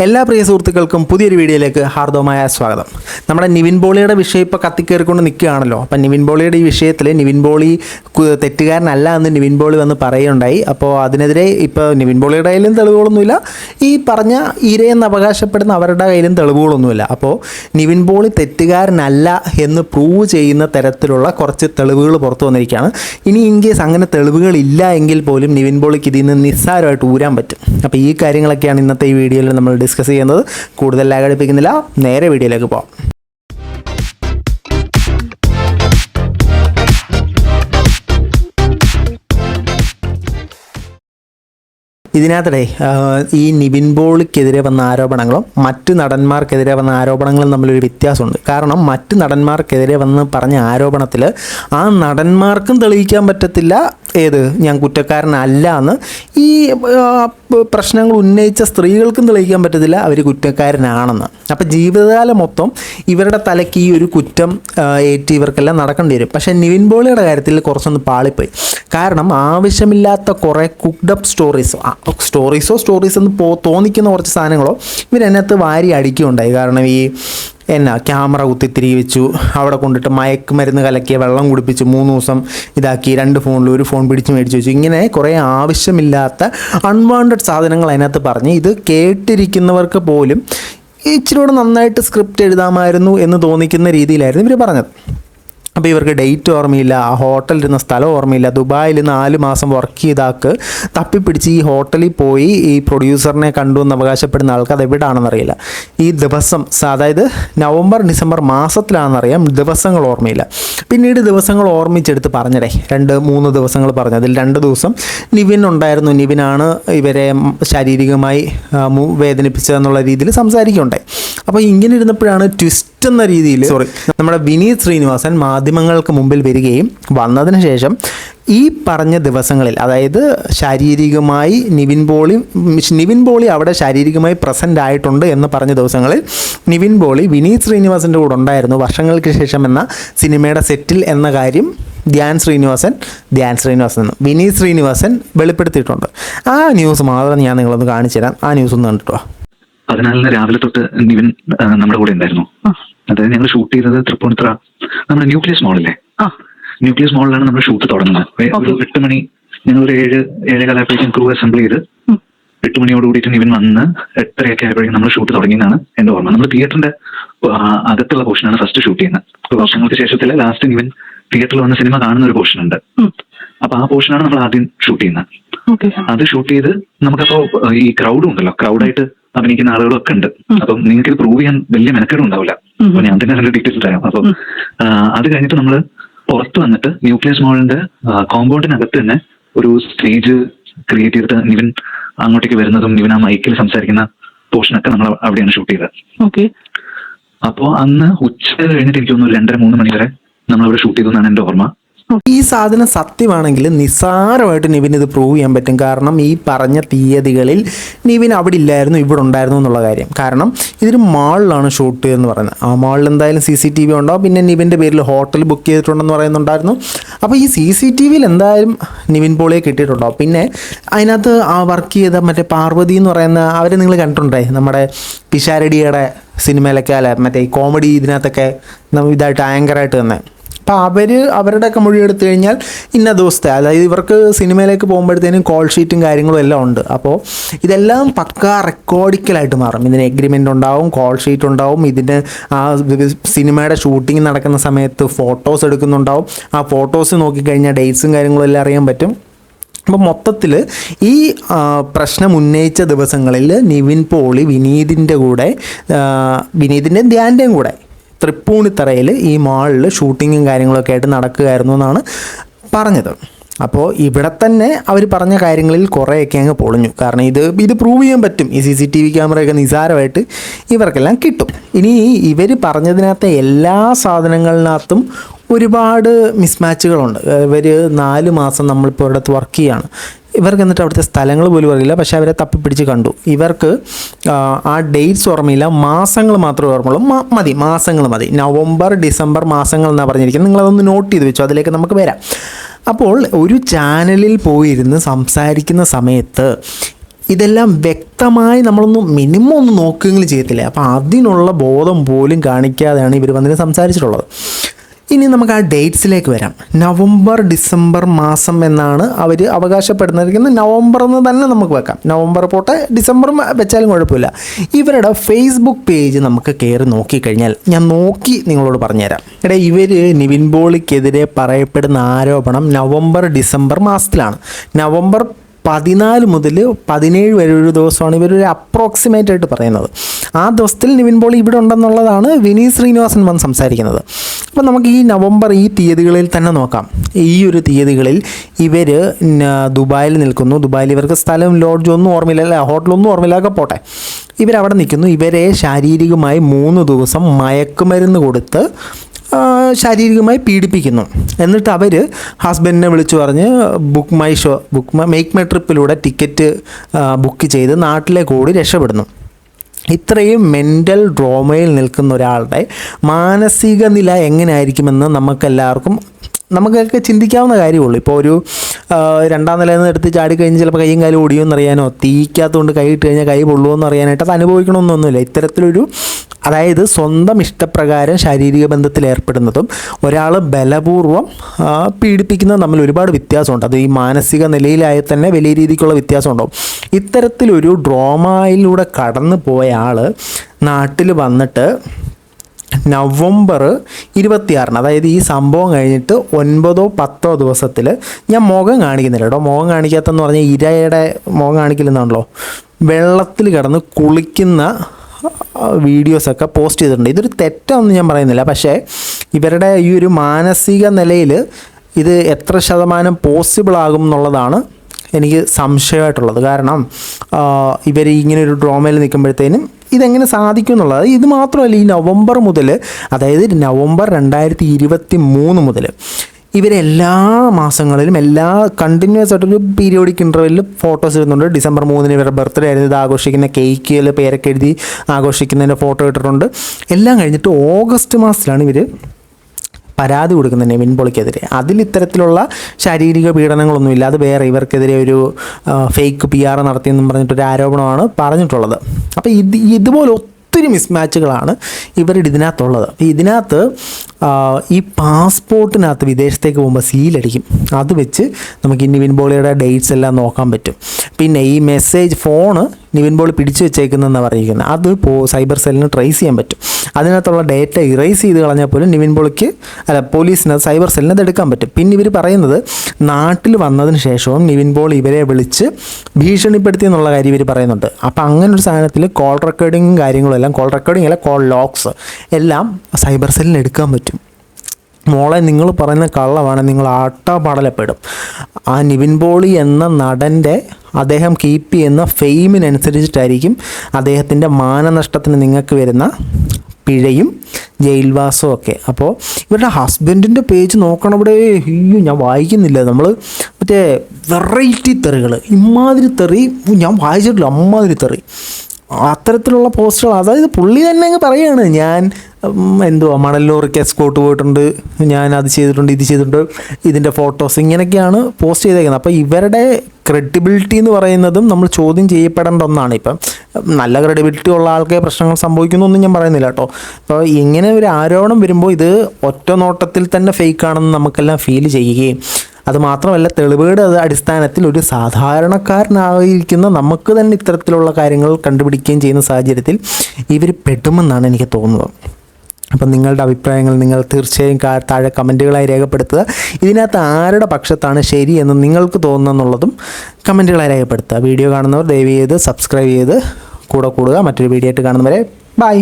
എല്ലാ പ്രിയ സുഹൃത്തുക്കൾക്കും പുതിയൊരു വീഡിയോയിലേക്ക് ഹാർദവമായ സ്വാഗതം. നമ്മുടെ നിവിൻ പോളിയുടെ വിഷയം ഇപ്പോൾ കത്തിക്കേറിക്കൊണ്ട് നിൽക്കുകയാണല്ലോ. അപ്പം നിവിൻ പോളിയുടെ ഈ വിഷയത്തിൽ നിവിൻ കു- തെറ്റുകാരനല്ല എന്ന് നിവിൻ പോളി വന്ന് പറയുകയുണ്ടായി. അപ്പോൾ അതിനെതിരെ ഇപ്പോൾ നിവിൻ പോളിയുടെ കയ്യിലും തെളിവുകളൊന്നുമില്ല. ഈ പറഞ്ഞ ഇരയെന്ന് അവകാശപ്പെടുന്ന അവരുടെ കയ്യിലും തെളിവുകളൊന്നുമില്ല. അപ്പോൾ നിവിൻ പോളി തെറ്റുകാരനല്ല എന്ന് പ്രൂവ് ചെയ്യുന്ന തരത്തിലുള്ള കുറച്ച് തെളിവുകൾ പുറത്തു വന്നിരിക്കുകയാണ്. ഇനി ഇൻ കേസ് അങ്ങനെ തെളിവുകളില്ല എങ്കിൽ പോലും നിവിൻ പോളിക്ക് ഇതിൽ നിന്ന് നിസ്സാരമായിട്ട് ഊരാൻ പറ്റും. അപ്പോൾ ഈ കാര്യങ്ങളൊക്കെയാണ് ഇന്നത്തെ ഈ വീഡിയോയിൽ നമ്മൾ ഡിസ്കസ് ചെയ്യുന്നത്. കൂടുതൽ ലാഗടിപ്പിക്കുന്നില്ല നേരെ വീഡിയോയിലേക്ക് പോകാം ഇതിനകത്തിടെ ഈ നിബിൻ പോളിക്കെതിരെ വന്ന ആരോപണങ്ങളും മറ്റു നടന്മാർക്കെതിരെ വന്ന ആരോപണങ്ങളും തമ്മിലൊരു വ്യത്യാസമുണ്ട്. കാരണം മറ്റു നടന്മാർക്കെതിരെ വന്ന് പറഞ്ഞ ആരോപണത്തിൽ ആ നടന്മാർക്കും തെളിയിക്കാൻ പറ്റത്തില്ല ഏത്? ഞാൻ കുറ്റക്കാരനല്ല എന്ന്. ഈ പ്രശ്നങ്ങൾ ഉന്നയിച്ച സ്ത്രീകൾക്കും തെളിയിക്കാൻ പറ്റത്തില്ല അവർ കുറ്റക്കാരനാണെന്ന്. അപ്പം ജീവിതകാലം മൊത്തം ഇവരുടെ തലയ്ക്ക് ഈ ഒരു കുറ്റം ഏറ്റി ഇവർക്കെല്ലാം നടക്കേണ്ടി വരും. പക്ഷേ നിവിൻ പോളിയുടെ കാര്യത്തിൽ കുറച്ചൊന്ന് പാളിപ്പോയി. കാരണം ആവശ്യമില്ലാത്ത കുറേ കുക്ഡപ്പ് സ്റ്റോറീസ് സ്റ്റോറീസോ സ്റ്റോറീസ് എന്ന് പോ തോന്നിക്കുന്ന കുറച്ച് സാധനങ്ങളോ ഇവരെന്നത്ത് വാരി അടിക്കുകയുണ്ടായി. കാരണം ഈ എന്നാ ക്യാമറ കുത്തിത്തിരികെ വെച്ചു അവിടെ കൊണ്ടിട്ട് മയക്കുമരുന്ന് കലക്കിയ വെള്ളം കുടിപ്പിച്ച്. മൂന്ന് ദിവസം ഇതാക്കി. രണ്ട് ഫോണിൽ ഒരു ഫോൺ പിടിച്ച് മേടിച്ച് വെച്ചു. ഇങ്ങനെ കുറേ ആവശ്യമില്ലാത്ത അൺവാണ്ടഡ് സാധനങ്ങൾ അതിനകത്ത് പറഞ്ഞ് ഇത് കേട്ടിരിക്കുന്നവർക്ക് പോലും ഇച്ചിരി കൂടെ നന്നായിട്ട് സ്ക്രിപ്റ്റ് എഴുതാമായിരുന്നു എന്ന് തോന്നിക്കുന്ന രീതിയിലായിരുന്നു ഇവർ പറഞ്ഞത്. അപ്പോൾ ഇവർക്ക് ഡേറ്റ് ഓർമ്മയില്ല ആ ഹോട്ടലിരുന്ന സ്ഥലം ഓർമ്മയില്ല. ദുബായിൽ നാല് മാസം വർക്ക് ചെയ്താക്ക് തപ്പിപ്പിടിച്ച് ഈ ഹോട്ടലിൽ പോയി ഈ പ്രൊഡ്യൂസറിനെ കണ്ടു എന്ന് അവകാശപ്പെടുന്ന ആൾക്ക് അത് എവിടെയാണെന്നറിയില്ല ഈ ദിവസം അതായത് നവംബർ ഡിസംബർ മാസത്തിലാണെന്നറിയാം ദിവസങ്ങൾ ഓർമ്മയില്ല. പിന്നീട് ദിവസങ്ങൾ ഓർമ്മിച്ചെടുത്ത് പറഞ്ഞടേ രണ്ട് മൂന്ന് ദിവസങ്ങൾ പറഞ്ഞു അതിൽ രണ്ട് ദിവസം നിവിൻ ഉണ്ടായിരുന്നു. നിവിനാണ് ഇവരെ ശാരീരികമായി വേദനിപ്പിച്ചതെന്നുള്ള രീതിയിൽ സംസാരിക്കുകയുണ്ടായി അപ്പോൾ ഇങ്ങനെ ഇരുന്നപ്പോഴാണ് ട്വിസ്റ്റ് എന്ന രീതിയിൽ സോറി നമ്മുടെ വിനീത് ശ്രീനിവാസൻ മാധ്യമങ്ങൾക്ക് മുമ്പിൽ വരികയും വന്നതിന് ശേഷം ഈ പറഞ്ഞ ദിവസങ്ങളിൽ അതായത് ശാരീരികമായി നിവിൻ പോളി നിവിൻ പോളി അവിടെ ശാരീരികമായി പ്രസന്റ് ആയിട്ടുണ്ട് എന്ന് പറഞ്ഞ ദിവസങ്ങളിൽ നിവിൻ പോളി വിനീത് ശ്രീനിവാസന്റെ കൂടെ ഉണ്ടായിരുന്നു. വർഷങ്ങൾക്ക് ശേഷം എന്ന സിനിമയുടെ സെറ്റിൽ എന്ന കാര്യം ധ്യാൻ ശ്രീനിവാസൻ ധ്യാൻ ശ്രീനിവാസൻ എന്ന് വിനീത് ശ്രീനിവാസൻ വെളിപ്പെടുത്തിയിട്ടുണ്ട്. ആ ന്യൂസ് മാത്രം ഞാൻ നിങ്ങളൊന്ന് കാണിച്ചു തരാം ആ ന്യൂസ് ഒന്ന് കണ്ടിട്ടോ പതിനാലിന് രാവിലെ തൊട്ട് നിവിൻ നമ്മുടെ കൂടെ ഉണ്ടായിരുന്നു. അതായത് ഞങ്ങൾ ഷൂട്ട് ചെയ്തത് തൃപ്പൂണിത്തുറ നമ്മുടെ ന്യൂക്ലിയസ് മോളില്ലേ ന്യൂക്ലിയസ് മോളിലാണ് നമ്മൾ ഷൂട്ട് തുടങ്ങുന്നത്. ഒരു എട്ട് മണി ഞങ്ങൾ ഒരു ഏഴ് ഏഴ് കലാപ്പിക്കും ക്രൂ അസംബിൾ ചെയ്ത്. എട്ട് മണിയോട് കൂടിയിട്ട് നിവിൻ വന്ന് എട്ടരയൊക്കെ ആയപ്പോഴേക്കും നമ്മൾ ഷൂട്ട് തുടങ്ങിയെന്നാണ് എന്റെ ഓർമ്മ. നമ്മൾ തിയേറ്ററിന്റെ അകത്തുള്ള പോർഷനാണ് ഫസ്റ്റ് ഷൂട്ട് ചെയ്യുന്നത്. വർഷങ്ങൾക്ക് ശേഷത്തിൽ ലാസ്റ്റ് നിവിൻ തിയേറ്ററിൽ വന്ന സിനിമ കാണുന്ന ഒരു പോർഷൻ ഉണ്ട്. അപ്പൊ ആ പോർഷനാണ് നമ്മൾ ആദ്യം ഷൂട്ട് ചെയ്യുന്നത്. അത് ഷൂട്ട് ചെയ്ത് നമുക്കപ്പോ ഈ ക്രൗഡും ഉണ്ടല്ലോ. ക്രൗഡായിട്ട് അഭിനയിക്കുന്ന ആളുകളൊക്കെ ഉണ്ട്. അപ്പം നിങ്ങൾക്ക് ഇത് പ്രൂവ് ചെയ്യാൻ വലിയ മെനക്കേടും ഉണ്ടാവില്ല. അപ്പൊ ഞാൻ തന്നെ അതിന്റെ ഡീറ്റെയിൽസ് തരാം അപ്പം അത് കഴിഞ്ഞിട്ട് നമ്മൾ പുറത്ത് വന്നിട്ട് ന്യൂക്ലിയസ് മോളിന്റെ കോമ്പൗണ്ടിനകത്ത് തന്നെ ഒരു സ്റ്റേജ് ക്രിയേറ്റ് ചെയ്തിട്ട് നിവിൻ അങ്ങോട്ടേക്ക് വരുന്നതും നിവിൻ ആ മൈക്കിൽ സംസാരിക്കുന്ന പോർഷനൊക്കെ നമ്മൾ അവിടെയാണ് ഷൂട്ട് ചെയ്തത്. ഓക്കെ അപ്പോൾ അന്ന് ഉച്ച കഴിഞ്ഞിട്ട് എനിക്ക് തോന്നുന്നു ഒരു രണ്ടര മൂന്ന് മണി വരെ നമ്മൾ അവിടെ ഷൂട്ട് ചെയ്തു എന്നാണ് എന്റെ ഓർമ്മ. ഈ സാധനം സത്യമാണെങ്കിൽ നിസ്സാരമായിട്ട് നിവിൻ ഇത് പ്രൂവ് ചെയ്യാൻ പറ്റും. കാരണം ഈ പറഞ്ഞ തീയതികളിൽ നിവിൻ അവിടെ ഇല്ലായിരുന്നു ഇവിടെ ഉണ്ടായിരുന്നു എന്നുള്ള കാര്യം. കാരണം ഇതൊരു മാളിലാണ് ഷൂട്ട് എന്ന് പറയുന്നത്. ആ മാളിൽ എന്തായാലും സി സി ടി വി ഉണ്ടാവും. പിന്നെ നിവിന്റെ പേരിൽ ഹോട്ടൽ ബുക്ക് ചെയ്തിട്ടുണ്ടെന്ന് പറയുന്നുണ്ടായിരുന്നു. അപ്പോൾ ഈ സി സി ടി വിയിൽ എന്തായാലും നിവിൻ പോളിയെ കിട്ടിയിട്ടുണ്ടാവും. പിന്നെ അതിനകത്ത് ആ വർക്ക് ചെയ്ത മറ്റേ പാർവതി എന്ന് പറയുന്ന അവരെ നിങ്ങൾ കണ്ടിട്ടുണ്ടേ? നമ്മുടെ പിഷാരടിയുടെ സിനിമയിലൊക്കെ അല്ല? മറ്റേ ഈ കോമഡി ഇതിനകത്തൊക്കെ ഇതായിട്ട് ആങ്കറായിട്ട് തന്നെ അപ്പോൾ അവർ അവരുടെയൊക്കെ മൊഴി എടുത്തു കഴിഞ്ഞാൽ ഇന്ന ദിവസത്തെ അതായത് ഇവർക്ക് സിനിമയിലേക്ക് പോകുമ്പോഴത്തേനും കോൾ ഷീറ്റും കാര്യങ്ങളും എല്ലാം ഉണ്ട്. അപ്പോൾ ഇതെല്ലാം പക്ക റെക്കോർഡിക്കലായിട്ട് മാറും. ഇതിന് എഗ്രിമെന്റ് ഉണ്ടാവും കോൾ ഷീറ്റ് ഉണ്ടാവും ഇതിന് ആ സിനിമയുടെ ഷൂട്ടിംഗ് നടക്കുന്ന സമയത്ത് ഫോട്ടോസ് എടുക്കുന്നുണ്ടാവും. ആ ഫോട്ടോസ് നോക്കിക്കഴിഞ്ഞാൽ ഡേറ്റ്സും കാര്യങ്ങളും എല്ലാം അറിയാൻ പറ്റും. അപ്പോൾ മൊത്തത്തിൽ ഈ പ്രശ്നം ഉന്നയിച്ച ദിവസങ്ങളിൽ നിവിൻ പോളി വിനീതിന്റെ കൂടെ വിനീതിന്റെയും ധ്യാന്റെയും കൂടെ തൃപ്പൂണിത്തറയിൽ ഈ മാളിൽ ഷൂട്ടിങ്ങും കാര്യങ്ങളൊക്കെ ആയിട്ട് നടക്കുകയായിരുന്നു എന്നാണ് പറഞ്ഞത്. അപ്പോൾ ഇവിടെ തന്നെ അവർ പറഞ്ഞ കാര്യങ്ങളിൽ കുറേയൊക്കെ അങ്ങ് പൊളിഞ്ഞു. കാരണം ഇത് ഇത് പ്രൂവ് ചെയ്യാൻ പറ്റും. ഈ സി സി ടി വി ക്യാമറയൊക്കെ നിസാരമായിട്ട് ഇവർക്കെല്ലാം കിട്ടും. ഇനി ഇവർ പറഞ്ഞതിനകത്തെ എല്ലാ സാധനങ്ങളിനകത്തും ഒരുപാട് മിസ്മാച്ചുകളുണ്ട് ഇവർ നാല് മാസം നമ്മളിപ്പോൾ ഒരിടത്ത് വർക്ക് ചെയ്യാണ്. ഇവർക്ക് എന്നിട്ട് അവിടുത്തെ സ്ഥലങ്ങൾ പോലും അറിയില്ല. പക്ഷേ അവരെ തപ്പിപ്പിടിച്ച് കണ്ടു. ഇവർക്ക് ആ, ഡേറ്റ്സ് ഓർമ്മയില്ല. മാസങ്ങൾ മാത്രമേ ഓർമ്മയുള്ളൂ. മതി. മാസങ്ങൾ മതി. നവംബർ ഡിസംബർ മാസങ്ങൾ എന്നാണ് പറഞ്ഞിരിക്കുന്നത്. നിങ്ങളതൊന്ന് നോട്ട് ചെയ്ത് വെച്ചു. അതിലേക്ക് നമുക്ക് വരാം. അപ്പോൾ ഒരു ചാനലിൽ പോയിരുന്ന് സംസാരിക്കുന്ന സമയത്ത് ഇതെല്ലാം വ്യക്തമായി നമ്മളൊന്ന് മിനിമം ഒന്ന് നോക്കുകയെങ്കിലും ചെയ്യത്തില്ല? അപ്പോൾ അതിനുള്ള ബോധം പോലും കാണിക്കാതെയാണ് ഇവർ വന്നിട്ട് സംസാരിച്ചിട്ടുള്ളത്. ഇനി നമുക്ക് ആ ഡേറ്റ്സിലേക്ക് വരാം. നവംബർ ഡിസംബർ മാസം എന്നാണ് അവർ അവകാശപ്പെടുന്നിരിക്കുന്നത് നവംബർ എന്ന് തന്നെ നമുക്ക് വെക്കാം. നവംബർ പോട്ടെ ഡിസംബറും വെച്ചാലും കുഴപ്പമില്ല. ഇവരുടെ ഫേസ്ബുക്ക് പേജ് നമുക്ക് കയറി നോക്കിക്കഴിഞ്ഞാൽ ഞാൻ നോക്കി നിങ്ങളോട് പറഞ്ഞുതരാം. എടാ ഇവർ നിവിൻ പോളിക്കെതിരെ പറയപ്പെടുന്ന ആരോപണം നവംബർ ഡിസംബർ മാസത്തിലാണ്. നവംബർ പതിനാല് മുതൽ പതിനേഴ് വരെ ഒരു ദിവസമാണ് ഇവരൊരു അപ്രോക്സിമേറ്റ് ആയിട്ട് പറയുന്നത്. ആ ദിവസത്തിൽ നിവിൻ പോളി ഇവിടെ ഉണ്ടെന്നുള്ളതാണ് വിനീത് ശ്രീനിവാസൻ വന്ന് സംസാരിക്കുന്നത്. അപ്പോൾ നമുക്ക് ഈ നവംബർ ഈ തീയതികളിൽ തന്നെ നോക്കാം. ഈ ഒരു തീയതികളിൽ ഇവർ ദുബായിൽ നിൽക്കുന്നു. ദുബായിൽ ഇവർക്ക് സ്ഥലം ലോഡ്ജ് ഒന്നും ഓർമ്മയില്ല അല്ല ഹോട്ടലൊന്നും ഓർമ്മയില്ലാതെ പോട്ടെ. ഇവരവിടെ നിൽക്കുന്നു. ഇവരെ ശാരീരികമായി മൂന്ന് ദിവസം മയക്കുമരുന്ന് കൊടുത്ത് ശാരീരികമായി പീഡിപ്പിക്കുന്നു. എന്നിട്ട് അവർ ഹസ്ബൻഡിനെ വിളിച്ചു പറഞ്ഞ് book my show book my make my ട്രിപ്പിലൂടെ ticket book ചെയ്ത് നാട്ടിലേക്ക് ഓടി രക്ഷപ്പെടുന്നു. ഇത്രയും മെന്റൽ ഡ്രോമയിൽ നിൽക്കുന്ന ഒരാളുടെ മാനസിക നില എങ്ങനെയായിരിക്കുമെന്ന് നമുക്കെല്ലാവർക്കും നമുക്കൊക്കെ ചിന്തിക്കാവുന്ന കാര്യമുള്ളൂ. ഇപ്പോൾ ഒരു രണ്ടാം നിലയിൽ നിന്ന് എടുത്ത് ചാടി കഴിഞ്ഞ് ചിലപ്പോൾ കൈയും കാലും ഓടിയോ എന്നറിയാനോ തീക്കാത്തതുകൊണ്ട് കൈ ഇട്ട് കഴിഞ്ഞാൽ കൈ പൊള്ളുമോയെന്ന് അറിയാനായിട്ട് അത് അനുഭവിക്കണമെന്നൊന്നുമില്ല. ഇത്തരത്തിലൊരു അതായത് സ്വന്തം ഇഷ്ടപ്രകാരം ശാരീരിക ബന്ധത്തിൽ ഏർപ്പെടുന്നതും ഒരാൾ ബലപൂർവം പീഡിപ്പിക്കുന്നതും തമ്മിൽ ഒരുപാട് വ്യത്യാസമുണ്ട്. അത് ഈ മാനസിക നിലയിലായി തന്നെ വലിയ രീതിക്കുള്ള വ്യത്യാസമുണ്ടാവും. ഇത്തരത്തിലൊരു ഡ്രോമയിലൂടെ കടന്നു പോയ ആൾ നാട്ടിൽ വന്നിട്ട് നവംബർ ഇരുപത്തിയാറിന് അതായത് ഈ സംഭവം കഴിഞ്ഞിട്ട് ഒൻപതോ പത്തോ ദിവസത്തിൽ ഞാൻ മുഖം കാണിക്കുന്നില്ല കേട്ടോ. മുഖം കാണിക്കാത്തെന്ന് പറഞ്ഞാൽ ഇരയുടെ മുഖം കാണിക്കില്ലെന്നാണല്ലോ വെള്ളത്തിൽ കിടന്ന് കുളിക്കുന്ന വീഡിയോസൊക്കെ പോസ്റ്റ് ചെയ്തിട്ടുണ്ട്. ഇതൊരു തെറ്റാണെന്ന് ഞാൻ പറയുന്നില്ല. പക്ഷേ ഇവരുടെ ഈ ഒരു മാനസിക നിലയിൽ ഇത് എത്ര ശതമാനം പോസിബിൾ ആകും എന്നുള്ളതാണ് എനിക്ക് സംശയമായിട്ടുള്ളത്. കാരണം ഇവർ ഇങ്ങനെ ഒരു ഡ്രോമയിൽ നിൽക്കുമ്പോഴത്തേനും ഇതെങ്ങനെ സാധിക്കും എന്നുള്ളത്. ഇത് മാത്രമല്ല ഈ നവംബർ മുതൽ അതായത് നവംബർ രണ്ടായിരത്തി ഇരുപത്തി മൂന്ന് മുതൽ ഇവരെല്ലാ മാസങ്ങളിലും എല്ലാ കണ്ടിന്യൂസ് ആയിട്ട് ഒരു പീരിയോഡിക് ഇന്റർവെല്ലിൽ ഫോട്ടോസ് ഇടുന്നുണ്ട്. ഡിസംബർ മൂന്നിന് ഇവരുടെ ബർത്ത്ഡേ ആയിരുന്നു. ഇത് ആഘോഷിക്കുന്ന കേക്കിൽ പേരൊക്കെ എഴുതി ആഘോഷിക്കുന്നതിന്റെ ഫോട്ടോ ഇട്ടിട്ടുണ്ട്. എല്ലാം കഴിഞ്ഞിട്ട് ഓഗസ്റ്റ് മാസത്തിലാണ് ഇവർ പരാതി കൊടുക്കുന്നത് നെവിൻ പോളിക്കെതിരെ. അതിൽ ഇത്തരത്തിലുള്ള ശാരീരിക പീഡനങ്ങളൊന്നുമില്ല. അത് വേറെ ഇവർക്കെതിരെ ഒരു ഫേക്ക് പി ആർ നടത്തിയെന്നും പറഞ്ഞിട്ടൊരു ആരോപണമാണ് പറഞ്ഞിട്ടുള്ളത്. അപ്പോൾ ഇത് ഇതുപോലെ ഒത്തിരി മിസ്മാച്ചുകളാണ് ഇവരുടെ ഇതിനകത്തുള്ളത്. ഇതിനകത്ത് ഈ പാസ്പോർട്ടിനകത്ത് വിദേശത്തേക്ക് പോകുമ്പോൾ സീലടിക്കും അത് വെച്ച് നമുക്ക് ഈ നിവിൻ പോളിയുടെ ഡേറ്റ്സ് എല്ലാം നോക്കാൻ പറ്റും. പിന്നെ ഈ മെസ്സേജ് ഫോണ് നിവിൻ പോളി പിടിച്ചു വെച്ചേക്കുന്നതെന്നാണ് പറഞ്ഞിരിക്കുന്നത് അത് പോ സൈബർ സെല്ലിന് ട്രേസ് ചെയ്യാൻ പറ്റും. അതിനകത്തുള്ള ഡേറ്റ ഇറേസ് ചെയ്ത് കളഞ്ഞാൽ പോലും നിവിൻ പോളിക്ക് അല്ല പോലീസിന് സൈബർ സെല്ലിന് അത് എടുക്കാൻ പറ്റും. പിന്നെ ഇവർ പറയുന്നത് നാട്ടിൽ വന്നതിന് ശേഷവും നിവിൻ പോൾ ഇവരെ വിളിച്ച് ഭീഷണിപ്പെടുത്തി എന്നുള്ള കാര്യം ഇവർ പറയുന്നുണ്ട്. അപ്പോൾ അങ്ങനെ ഒരു സാധനത്തിൽ കോൾ റെക്കോർഡിങ്ങും കാര്യങ്ങളും എല്ലാം കോൾ റെക്കോർഡിംഗ് അല്ല കോൾ ലോക്സ് എല്ലാം സൈബർ സെല്ലിന് എടുക്കാൻ പറ്റും. മോളെ നിങ്ങൾ പറയുന്ന കള്ളമാണ് നിങ്ങൾ ആട്ടപാടലപ്പെടും. ആ നിവിൻ പോളി എന്ന നടന്റെ അദ്ദേഹം കീപ്പ് ചെയ്യുന്ന ഫെയിമിനനുസരിച്ചിട്ടായിരിക്കും അദ്ദേഹത്തിന്റെ മാനനഷ്ടത്തിന് നിങ്ങൾക്ക് വരുന്ന പിഴയും ജയിൽവാസവും ഒക്കെ. അപ്പോൾ ഇവരുടെ ഹസ്ബൻഡിന്റെ പേജ് നോക്കണം ഇവിടെ അയ്യോ ഞാൻ വായിക്കുന്നില്ല. നമ്മൾ മറ്റേ വെറൈറ്റി തെറികൾ ഇമാതിരി തെറി. ഞാൻ വായിച്ചിട്ടില്ല. അമ്മാതിരി തെറി. അത്തരത്തിലുള്ള പോസ്റ്റുകൾ അതായത് പുള്ളി തന്നെ അങ്ങ് പറയാണ് ഞാൻ എന്തുവാ മണലൂർക്ക് എസ്കോട്ട് പോയിട്ടുണ്ട്. ഞാൻ അത് ചെയ്തിട്ടുണ്ട് ഇത് ചെയ്തിട്ടുണ്ട്. ഇതിന്റെ ഫോട്ടോസ് ഇങ്ങനെയൊക്കെയാണ് പോസ്റ്റ് ചെയ്തേക്കുന്നത്. അപ്പോൾ ഇവരുടെ ക്രെഡിബിലിറ്റി എന്ന് പറയുന്നതും നമ്മൾ ചോദ്യം ചെയ്യപ്പെടേണ്ട ഒന്നാണ്. ഇപ്പം നല്ല ക്രെഡിബിലിറ്റി ഉള്ള ആൾക്കേ പ്രശ്നങ്ങൾ സംഭവിക്കുന്നൊന്നും ഞാൻ പറയുന്നില്ല കേട്ടോ. അപ്പോൾ ഇങ്ങനെ ഒരു ആരോപണം വരുമ്പോൾ ഇത് ഒറ്റ നോട്ടത്തിൽ തന്നെ ഫേക്ക് ആണെന്ന് നമുക്കെല്ലാം ഫീൽ ചെയ്യുകയും അതുമാത്രമല്ല തെളിവുകളുടെ അടിസ്ഥാനത്തിൽ ഒരു സാധാരണക്കാരനായിരിക്കുന്ന നമുക്ക് തന്നെ ഇത്തരത്തിലുള്ള കാര്യങ്ങൾ കണ്ടുപിടിക്കുകയും ചെയ്യുന്ന സാഹചര്യത്തിൽ ഇവർ പെടുമെന്നാണ് എനിക്ക് തോന്നുന്നത്. അപ്പം നിങ്ങളുടെ അഭിപ്രായങ്ങൾ നിങ്ങൾ തീർച്ചയായും താഴെ കമന്റുകളായി രേഖപ്പെടുത്തുക. ഇതിനകത്ത് ആരുടെ പക്ഷത്താണ് ശരി എന്ന് നിങ്ങൾക്ക് തോന്നുന്നുള്ളതും കമന്റുകളായി രേഖപ്പെടുത്തുക. വീഡിയോ കാണുന്നവർ ദയവ് ചെയ്ത് സബ്സ്ക്രൈബ് ചെയ്ത് കൂടെ കൂടുക. മറ്റൊരു വീഡിയോ ആയിട്ട് കാണുന്നവരെ ബൈ.